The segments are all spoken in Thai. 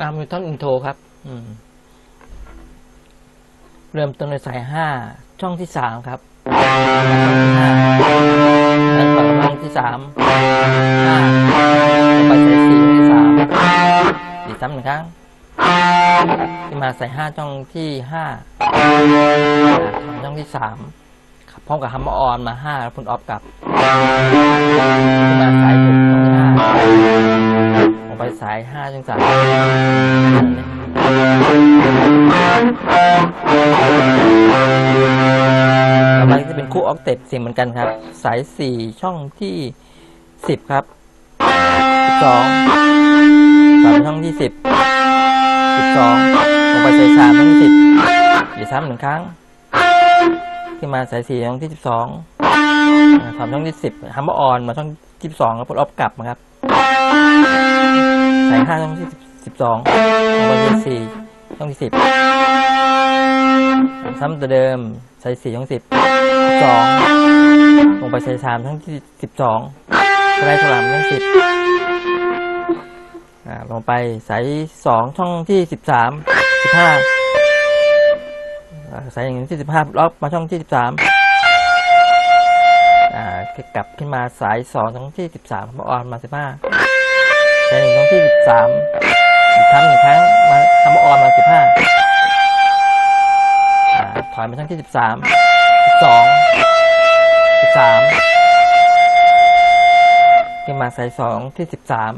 ท่อนอินโทรครับ อืม เริ่มต้นในสายห้าช่องที่สามครับแล้วต่อมาช่องที่สามห้าต่อไปสายสี่ที่สามสี่ซ้ำหนึ่งครั้งที่มาใส่ห้าช่องที่ห้าช่องที่สามพร้อมกับฮัมเมอร์ออนมาห้าแล้วพุนออฟกลับที่มาสายหกช่องที่ห้า สายห้าช่องสามต่อไปจะเป็นคู่ออกเต็ปเสียงเหมือนกันครับ สายสี่ช่องที่สิบครับสิบสองสามช่องที่สิบสิบสองลงไปสายสามช่องที่สิบอีกซ้ำหนึ่งครั้ง ขึ้นมาสายสี่ช่องที่สิบสองสามช่องที่สิบฮัมเบอร์ออนมาช่องที่สิบสองแล้วพลออฟกลับมาครับ สายห้าช่องที่สิบสองลงไปสายสี่ช่องที่สิบซ้ำตัวเดิมสายสี่ช่องสิบสองลงไปสายสามช่องที่สิบสองสไลด์ถลำช่องสิบลงไปสายสองช่องที่สิบสามสิบห้าสายอย่งที่สิบห้าล็อกมาช่องที่สิบสามกลับขึ้นมาสายสองช่องที่สิบสามออนมาสิบห้า สายหนึ่งช่องที่สิบสามทำหนึ่งครั้งมาทำออนมาสิบห้าถอยมาทั้งที่สิบสามสิบสองสิบสามขึ้นมาใส่สองที่สิบสาม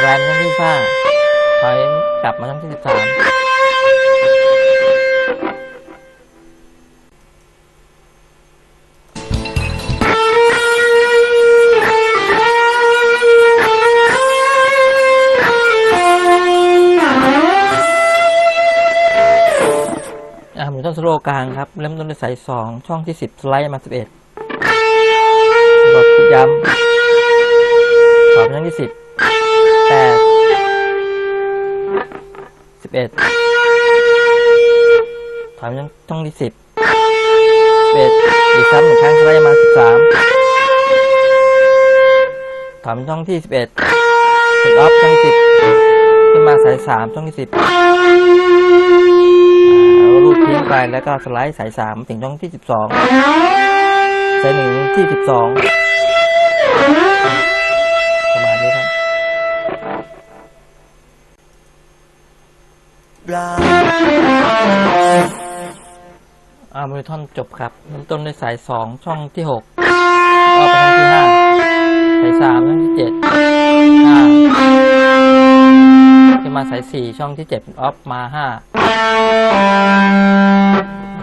แรมช่องที่ห้าถอยกลับมาทั้งที่สิบสาม อ่ต้องสโลกลางครับ เริ่มต้นด้วยสายสองช่องที่สิบสไลด์มาสิบเอ็ดกดย้ำต่อไปช่องที่สิบแปดสิบเอ็ดถอยไปช่องที่สิบเอ็ดอีกซ้ำหนึ่งครั้งสไลด์มาสิบสามถอยไปช่องที่สิบเอ็ดกดออฟช่องที่สิบขึ้นมาสายสามช่องที่สิบ รูดทิ้งไปแล้วก็สไลด์สายสามถึงช่องที่สิบสองสายหนึ่งที่สิบสองประมาณนี้ครับอาร์มิทอนจบครับเริ่มต้นด้วยสายสองช่องที่หก สี่ช่องที่เจ็ดออฟมาห้า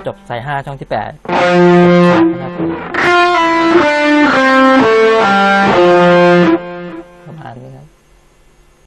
จบสายห้าช่องที่แปดนะครับ